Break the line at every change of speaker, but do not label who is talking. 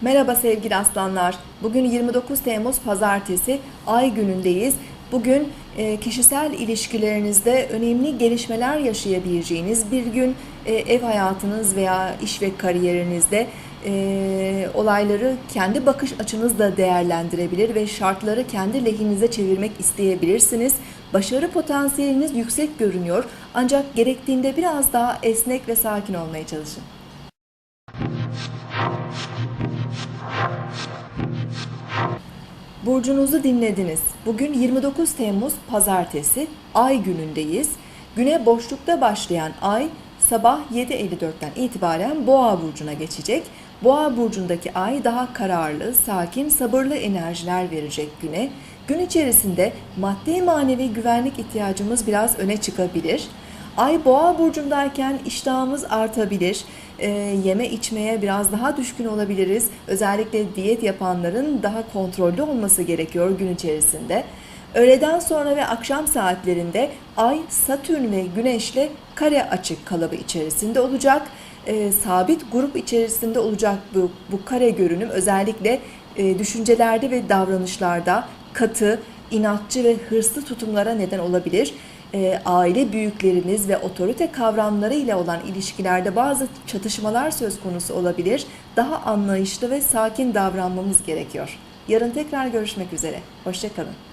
Merhaba sevgili aslanlar. Bugün 29 Temmuz Pazartesi Ay günündeyiz. Bugün e, kişisel ilişkilerinizde önemli gelişmeler yaşayabileceğiniz bir gün e, ev hayatınız veya iş ve kariyerinizde e, olayları kendi bakış açınızla değerlendirebilir ve şartları kendi lehinize çevirmek isteyebilirsiniz. Başarı potansiyeliniz yüksek görünüyor ancak gerektiğinde biraz daha esnek ve sakin olmaya çalışın. Burcunuzu dinlediniz. Bugün 29 Temmuz Pazartesi, Ay günündeyiz. Güne boşlukta başlayan Ay sabah 7.54'ten itibaren Boğa burcuna geçecek. Boğa burcundaki Ay daha kararlı, sakin, sabırlı enerjiler verecek güne. Gün içerisinde maddi manevi güvenlik ihtiyacımız biraz öne çıkabilir. Ay boğa burcundayken iştahımız artabilir. Ee, yeme içmeye biraz daha düşkün olabiliriz. Özellikle diyet yapanların daha kontrollü olması gerekiyor gün içerisinde. Öğleden sonra ve akşam saatlerinde Ay Satürn ve Güneş'le kare açık kalıbı içerisinde olacak. Ee, sabit grup içerisinde olacak bu, bu kare görünüm özellikle e, düşüncelerde ve davranışlarda katı, inatçı ve hırslı tutumlara neden olabilir e, aile büyükleriniz ve otorite kavramları ile olan ilişkilerde bazı çatışmalar söz konusu olabilir. Daha anlayışlı ve sakin davranmamız gerekiyor. Yarın tekrar görüşmek üzere. Hoşçakalın.